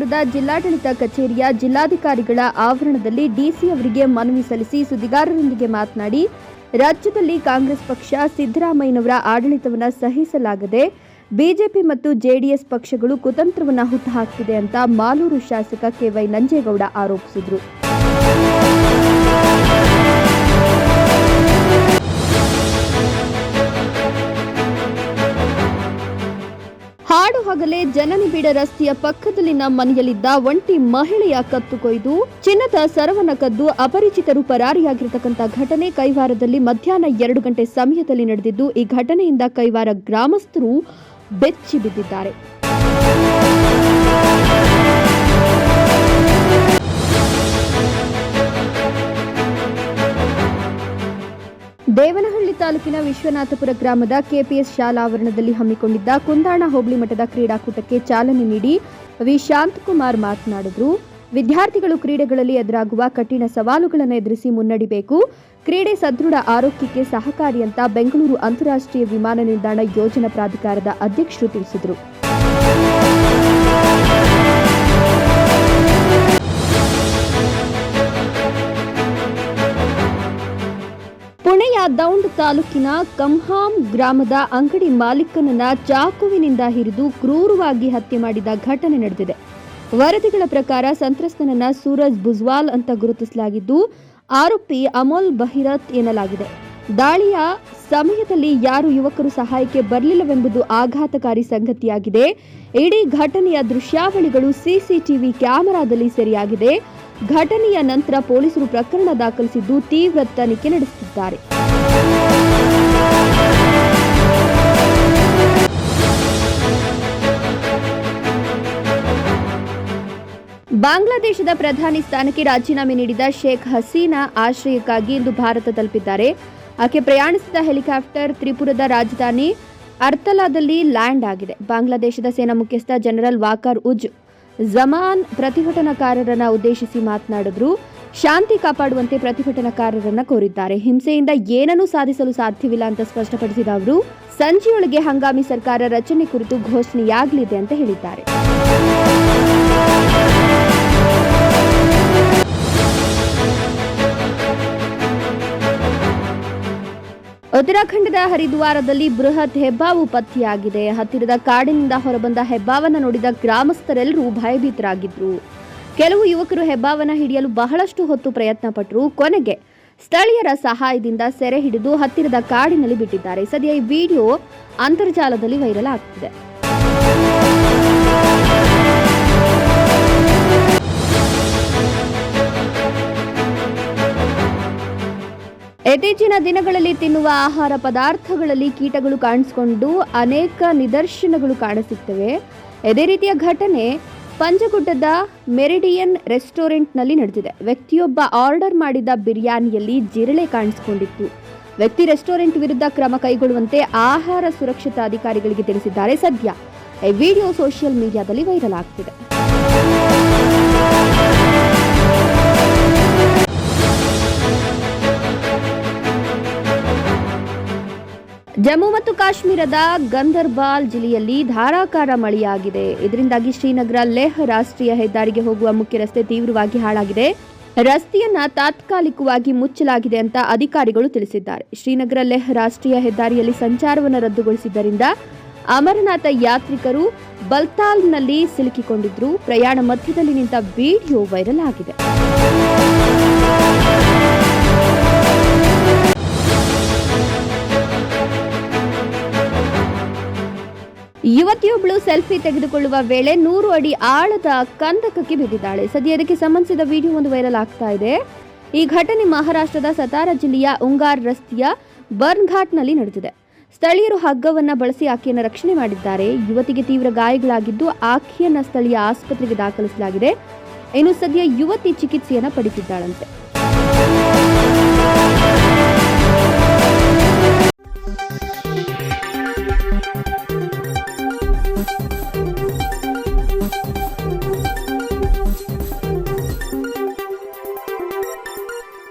ನಗರದ ಜಿಲ್ಲಾಡಳಿತ ಕಚೇರಿಯ ಜಿಲ್ಲಾಧಿಕಾರಿಗಳ ಆವರಣದಲ್ಲಿ ಡಿಸಿ ಅವರಿಗೆ ಮನವಿ ಸಲ್ಲಿಸಿ ಸುದ್ದಿಗಾರರೊಂದಿಗೆ ಮಾತನಾಡಿ, ರಾಜ್ಯದಲ್ಲಿ ಕಾಂಗ್ರೆಸ್ ಪಕ್ಷ ಸಿದ್ದರಾಮಯ್ಯನವರ ಆಡಳಿತವನ್ನು ಸಹಿಸಲಾಗದೆ, ಬಿಜೆಪಿ ಮತ್ತು ಜೆಡಿಎಸ್ ಪಕ್ಷಗಳು ಕುತಂತ್ರವನ್ನು ಹುಟ್ಟುಹಾಕಿದೆ ಅಂತ ಮಾಲೂರು ಶಾಸಕ ಕೆವೈ ನಂಜೇಗೌಡ ಆರೋಪಿಸಿದರು. ಜನನಿಬಿಡ ರಸ್ತೆಯ ಪಕ್ಕದಲ್ಲಿನ ಮನೆಯಲ್ಲಿದ್ದ ಒಂಟಿ ಮಹಿಳೆಯ ಕತ್ತು ಕೊಯ್ದು, ಚಿನ್ನದ ಸರವನ ಕದ್ದು ಅಪರಿಚಿತರು ಪರಾರಿಯಾಗಿರತಕ್ಕಂಥ ಘಟನೆ ಕೈವಾರದಲ್ಲಿ ಮಧ್ಯಾಹ್ನ ಎರಡು ಗಂಟೆ ಸಮಯದಲ್ಲಿ ನಡೆದಿದ್ದು, ಈ ಘಟನೆಯಿಂದ ಕೈವಾರ ಗ್ರಾಮಸ್ಥರು ಬೆಚ್ಚಿ ಬಿದ್ದಿದ್ದಾರೆ ದೇವನಹಳ್ಳಿ ತಾಲೂಕಿನ ವಿಶ್ವನಾಥಪುರ ಗ್ರಾಮದ ಕೆಪಿಎಸ್ ಶಾಲಾ ಆವರಣದಲ್ಲಿ ಹಮ್ಮಿಕೊಂಡಿದ್ದ ಕುಂದಾಣ ಹೋಬಳಿ ಮಠದ ಕ್ರೀಡಾಕೂಟಕ್ಕೆ ಚಾಲನೆ ನೀಡಿ ವಿ ಶಾಂತಕುಮಾರ್ ಮಾತನಾಡಿದರು. ವಿದ್ಯಾರ್ಥಿಗಳು ಕ್ರೀಡೆಗಳಲ್ಲಿ ಎದುರಾಗುವ ಕಠಿಣ ಸವಾಲುಗಳನ್ನು ಎದುರಿಸಿ ಮುನ್ನಡಿಬೇಕು. ಕ್ರೀಡೆ ಸದೃಢ ಆರೋಗ್ಯಕ್ಕೆ ಸಹಕಾರಿ ಅಂತ ಬೆಂಗಳೂರು ಅಂತಾರಾಷ್ಟ್ರೀಯ ವಿಮಾನ ನಿಲ್ದಾಣ ಯೋಜನಾ ಪ್ರಾಧಿಕಾರದ ಅಧ್ಯಕ್ಷರು ತಿಳಿಸಿದರು. ದೌಂಡ್ ತಾಲೂಕಿನ ಕಂಹಾಂ ಗ್ರಾಮದ ಅಂಗಡಿ ಮಾಲೀಕನನ್ನ ಚಾಕುವಿನಿಂದ ಹಿರಿದು ಕ್ರೂರವಾಗಿ ಹತ್ಯೆ ಮಾಡಿದ ಘಟನೆ ನಡೆದಿದೆ. ವರದಿಗಳ ಪ್ರಕಾರ ಸಂತ್ರಸ್ತನನ್ನ ಸೂರಜ್ ಬುಜ್ವಾಲ್ ಅಂತ ಗುರುತಿಸಲಾಗಿದ್ದು, ಆರೋಪಿ ಅಮೋಲ್ ಬಹಿರತ್ ಎನ್ನಲಾಗಿದೆ. ದಾಳಿಯ ಸಮಯದಲ್ಲಿ ಯಾರು ಯುವಕರು ಸಹಾಯಕ್ಕೆ ಬರಲಿಲ್ಲವೆಂಬುದು ಆಘಾತಕಾರಿ ಸಂಗತಿಯಾಗಿದೆ. ಇಡೀ ಘಟನೆಯ ದೃಶ್ಯಾವಳಿಗಳು ಸಿಸಿಟಿವಿ ಕ್ಯಾಮೆರಾದಲ್ಲಿ ಸೆರೆಯಾಗಿದೆ. ಘಟನೆಯ ನಂತರ ಪೊಲೀಸರು ಪ್ರಕರಣ ದಾಖಲಿಸಿದ್ದು ತೀವ್ರ ತನಿಖೆ ನಡೆಸುತ್ತಿದ್ದಾರೆ. ಬಾಂಗ್ಲಾದೇಶದ ಪ್ರಧಾನಿ ಸ್ಥಾನಕ್ಕೆ ರಾಜೀನಾಮೆ ನೀಡಿದ ಶೇಖ್ ಹಸೀನಾ ಆಶ್ರಯಕ್ಕಾಗಿ ಇಂದು ಭಾರತ ತಲುಪಿದ್ದಾರೆ. ಆಕೆ ಪ್ರಯಾಣಿಸಿದ ಹೆಲಿಕಾಪ್ಟರ್ ತ್ರಿಪುರದ ರಾಜಧಾನಿ ಅರ್ತಲಾದಲ್ಲಿ ಲ್ಯಾಂಡ್ ಆಗಿದೆ. ಬಾಂಗ್ಲಾದೇಶದ ಸೇನಾ ಮುಖ್ಯಸ್ಥ ಜನರಲ್ ವಾಕರ್ ಉಜ್ ಜಮಾನ್ ಪ್ರತಿಭಟನಾಕಾರರನ್ನ ಉದ್ದೇಶಿಸಿ ಮಾತನಾಡಿದ್ರು. ಶಾಂತಿ ಕಾಪಾಡುವಂತೆ ಪ್ರತಿಭಟನಾಕಾರರನ್ನ ಕೋರಿದ್ದಾರೆ. ಹಿಂಸೆಯಿಂದ ಏನನ್ನೂ ಸಾಧಿಸಲು ಸಾಧ್ಯವಿಲ್ಲ ಅಂತ ಸ್ಪಷ್ಟಪಡಿಸಿದ ಅವರು, ಸಂಜೆಯೊಳಗೆ ಹಂಗಾಮಿ ಸರ್ಕಾರ ರಚನೆ ಕುರಿತು ಘೋಷಣೆಯಾಗಲಿದೆ ಅಂತ ಹೇಳಿದ್ದಾರೆ. ಉತ್ತರಾಖಂಡದ ಹರಿದ್ವಾರದಲ್ಲಿ ಬೃಹತ್ ಹೆಬ್ಬಾವು ಪತ್ತೆಯಾಗಿದೆ. ಹತ್ತಿರದ ಕಾಡಿನಿಂದ ಹೊರಬಂದ ಹೆಬ್ಬಾವನ್ನು ನೋಡಿದ ಗ್ರಾಮಸ್ಥರೆಲ್ಲರೂ ಭಯಭೀತರಾಗಿದ್ರು. ಕೆಲವು ಯುವಕರು ಹೆಬ್ಬಾವನ್ನು ಹಿಡಿಯಲು ಬಹಳಷ್ಟು ಹೊತ್ತು ಪ್ರಯತ್ನ ಪಟ್ಟರು ಕೊನೆಗೆ ಸ್ಥಳೀಯರ ಸಹಾಯದಿಂದ ಸೆರೆ ಹಿಡಿದು ಹತ್ತಿರದ ಕಾಡಿನಲ್ಲಿ ಬಿಟ್ಟಿದ್ದಾರೆ. ಸದ್ಯ ಈ ವಿಡಿಯೋ ಅಂತರ್ಜಾಲದಲ್ಲಿ ವೈರಲ್ ಆಗ್ತಿದೆ. ಇತ್ತೀಚಿನ ದಿನಗಳಲ್ಲಿ ತಿನ್ನುವ ಆಹಾರ ಪದಾರ್ಥಗಳಲ್ಲಿ ಕೀಟಗಳು ಕಾಣಿಸಿಕೊಂಡು ಅನೇಕ ನಿದರ್ಶನಗಳು ಕಾಣಿಸುತ್ತವೆ. ಇದೇ ರೀತಿಯ ಘಟನೆ ಪಂಜಗುಡ್ಡದ ಮೆರಿಡಿಯನ್ ರೆಸ್ಟೋರೆಂಟ್ನಲ್ಲಿ ನಡೆದಿದೆ. ವ್ಯಕ್ತಿಯೊಬ್ಬ ಆರ್ಡರ್ ಮಾಡಿದ ಬಿರಿಯಾನಿಯಲ್ಲಿ ಜಿರಳೆ ಕಾಣಿಸಿಕೊಂಡಿತ್ತು. ವ್ಯಕ್ತಿ ರೆಸ್ಟೋರೆಂಟ್ ವಿರುದ್ಧ ಕ್ರಮ ಕೈಗೊಳ್ಳುವಂತೆ ಆಹಾರ ಸುರಕ್ಷತಾ ಅಧಿಕಾರಿಗಳಿಗೆ ತಿಳಿಸಿದ್ದಾರೆ ಸದ್ಯ. ಈ ವಿಡಿಯೋ ಸೋಷಿಯಲ್ ಮೀಡಿಯಾದಲ್ಲಿ ವೈರಲ್ ಆಗ್ತಿದೆ. ಜಮ್ಮು ಮತ್ತು ಕಾಶ್ಮೀರದ ಗಂದರ್ಬಾಲ್ ಜಿಲ್ಲೆಯಲ್ಲಿ ಧಾರಾಕಾರ ಮಳೆಯಾಗಿದೆ. ಇದರಿಂದಾಗಿ ಶ್ರೀನಗರ ಲೇಹ್ ರಾಷ್ಟ್ರೀಯ ಹೆದ್ದಾರಿಗೆ ಹೋಗುವ ಮುಖ್ಯ ರಸ್ತೆ ತೀವ್ರವಾಗಿ ಹಾಳಾಗಿದೆ. ರಸ್ತೆಯನ್ನ ತಾತ್ಕಾಲಿಕವಾಗಿ ಮುಚ್ಚಲಾಗಿದೆ ಅಂತ ಅಧಿಕಾರಿಗಳು ತಿಳಿಸಿದ್ದಾರೆ. ಶ್ರೀನಗರ ಲೇಹ್ ರಾಷ್ಟ್ರೀಯ ಹೆದ್ದಾರಿಯಲ್ಲಿ ಸಂಚಾರವನ್ನು ರದ್ದುಗೊಳಿಸಿದ್ದರಿಂದ ಅಮರನಾಥ ಯಾತ್ರಿಕರು ಬಲ್ತಾಲ್ನಲ್ಲಿ ಸಿಲುಕಿಕೊಂಡಿದ್ರು. ಪ್ರಯಾಣ ಮಧ್ಯದಲ್ಲಿ ನಿಂತ ವಿಡಿಯೋ ವೈರಲ್ ಆಗಿದೆ. ಯುವತಿಯೊಬ್ಬಳು ಸೆಲ್ಫಿ ತೆಗೆದುಕೊಳ್ಳುವ ವೇಳೆ ನೂರು ಅಡಿ ಆಳದ ಕಂದಕಕ್ಕೆ ಬಿದ್ದಿದ್ದಾಳೆ. ಸದ್ಯ ಇದಕ್ಕೆ ಸಂಬಂಧಿಸಿದ ವಿಡಿಯೋ ಒಂದು ವೈರಲ್ ಆಗ್ತಾ ಇದೆ. ಈ ಘಟನೆ ಮಹಾರಾಷ್ಟ್ರದ ಸತಾರ ಜಿಲ್ಲೆಯ ಉಂಗಾರ್ ರಸ್ತೆಯ ಬರ್ನ್ಘಾಟ್ನಲ್ಲಿ ನಡೆದಿದೆ. ಸ್ಥಳೀಯರು ಹಗ್ಗವನ್ನ ಬಳಸಿ ಆಕೆಯನ್ನು ರಕ್ಷಣೆ ಮಾಡಿದ್ದಾರೆ. ಯುವತಿಗೆ ತೀವ್ರ ಗಾಯಗಳಾಗಿದ್ದು ಆಕೆಯನ್ನ ಸ್ಥಳೀಯ ಆಸ್ಪತ್ರೆಗೆ ದಾಖಲಿಸಲಾಗಿದೆ. ಇನ್ನು ಸದ್ಯ ಯುವತಿ ಚಿಕಿತ್ಸೆಯನ್ನು ಪಡೆದಿದ್ದಾಳಂತೆ.